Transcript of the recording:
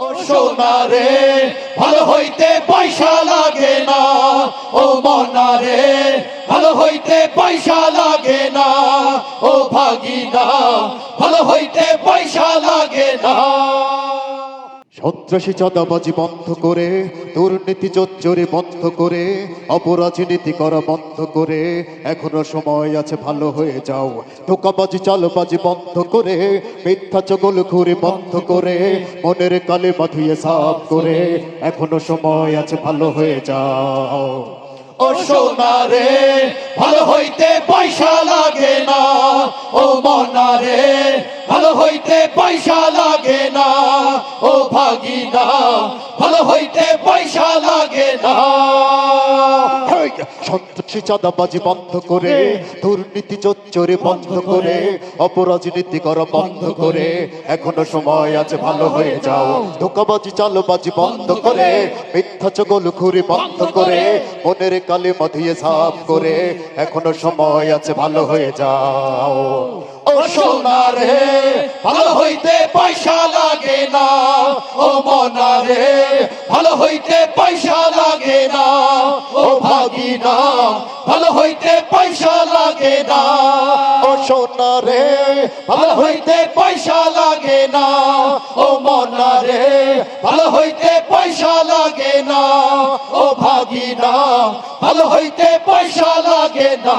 ও সোনারে ভালো হইতে পয়সা লাগে না। ও মনারে ভালো হইতে পয়সা লাগে না। ও ভাগিনা, ভালো হইতে পয়সা লাগে না। সন্ত্রাসী চাঁদাবাজি বন্ধ করে, দুর্নীতি চোরে বন্ধ করে অপরাজনীতি করা বন্ধ করে, এখনও সময় আছে ভালো হয়ে যাও। ধোকাবাজি, চালবাজি বন্ধ করে, মিথ্যা চগল ঘুরে বন্ধ করে, মনের কালে মাথুয়ে সাফ করে, এখনও সময় আছে ভালো হয়ে যাও। ও সোনা রে ভালো হইতে হইতে পয়সা লাগে না ও ভাগিনা ভালো হইতে পয়সা লাগে না। সন্ত্রাসী চাঁদাবাজি বন্ধ করে দুর্নীতি চোরে বন্ধ করে অপরাজনীতি করা বন্ধ করে। এখনও সময় আছে ভালো হয়ে যাও। ধোকাবাজি চালবাজি বন্ধ করে মিথ্যা চগল ঘুরে বন্ধ করে। মনের কালে মাথিয়ে সাফ করে। এখনও সময় আছে ভালো হয়ে যাও। ও সোনা রে ভালো হইতে পয়সা লাগে না। ও মনা রে ভালো হইতে পয়সা লাগে না। ও ভাগিনা, ভালো হইতে পয়সা লাগে না। ও সোনা রে ভালো হইতে পয়সা লাগে না। ও মনা রে ভালো হইতে পয়সা লাগে না। ও ভাগিনা, ভালো হইতে পয়সা লাগে না।